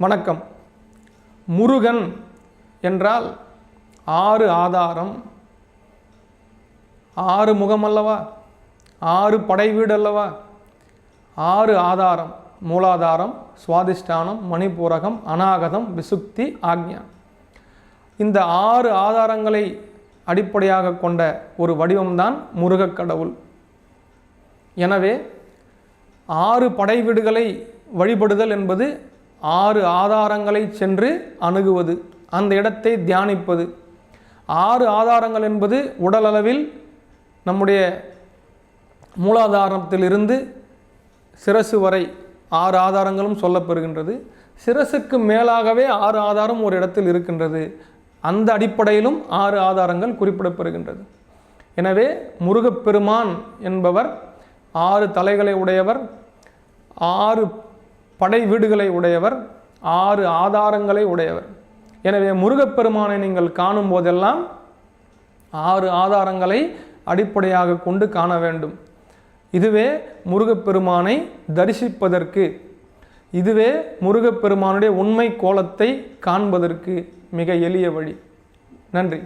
வணக்கம். முருகன் என்றால் ஆறு ஆதாரம். ஆறு முகம் அல்லவா ஆறு படை வீடு அல்லவா? ஆறு ஆதாரம். மூலாதாரம் சுவாதிஷ்டானம் மணிபூரகம் அநாகதம் விசுக்தி ஆக்ஞா. இந்த ஆறு ஆதாரங்களை அடிப்படையாக கொண்ட ஒரு வடிவம்தான் முருகக் கடவுள். எனவே ஆறு படை வீடுகளை வழிபடுதல் என்பது ஆறு ஆதாரங்களை சென்று அணுகுவது அந்த இடத்தை தியானிப்பது. ஆறு ஆதாரங்கள் என்பது உடலளவில் நம்முடைய மூலாதாரத்திலிருந்து சிரசு வரை ஆறு ஆதாரங்களும் சொல்லப்பெறுகின்றது. சிரசுக்கு மேலாகவே ஆறு ஆதாரம் ஒரு இடத்தில் இருக்கின்றது. அந்த அடிப்படையிலும் ஆறு ஆதாரங்கள் குறிப்பிடப்பெறுகின்றது. எனவே முருகப்பெருமான் என்பவர் ஆறு தலைகளை உடையவர் ஆறு படை வீடுகளை உடையவர் ஆறு ஆதாரங்களை உடையவர். எனவே முருகப்பெருமானை நீங்கள் காணும் போதெல்லாம் ஆறு ஆதாரங்களை அடிப்படையாக கொண்டு காண வேண்டும். இதுவே முருகப்பெருமானை தரிசிப்பதற்கு இதுவே முருகப்பெருமானுடைய உண்மை கோலத்தை காண்பதற்கு மிக எளிய வழி. நன்றி.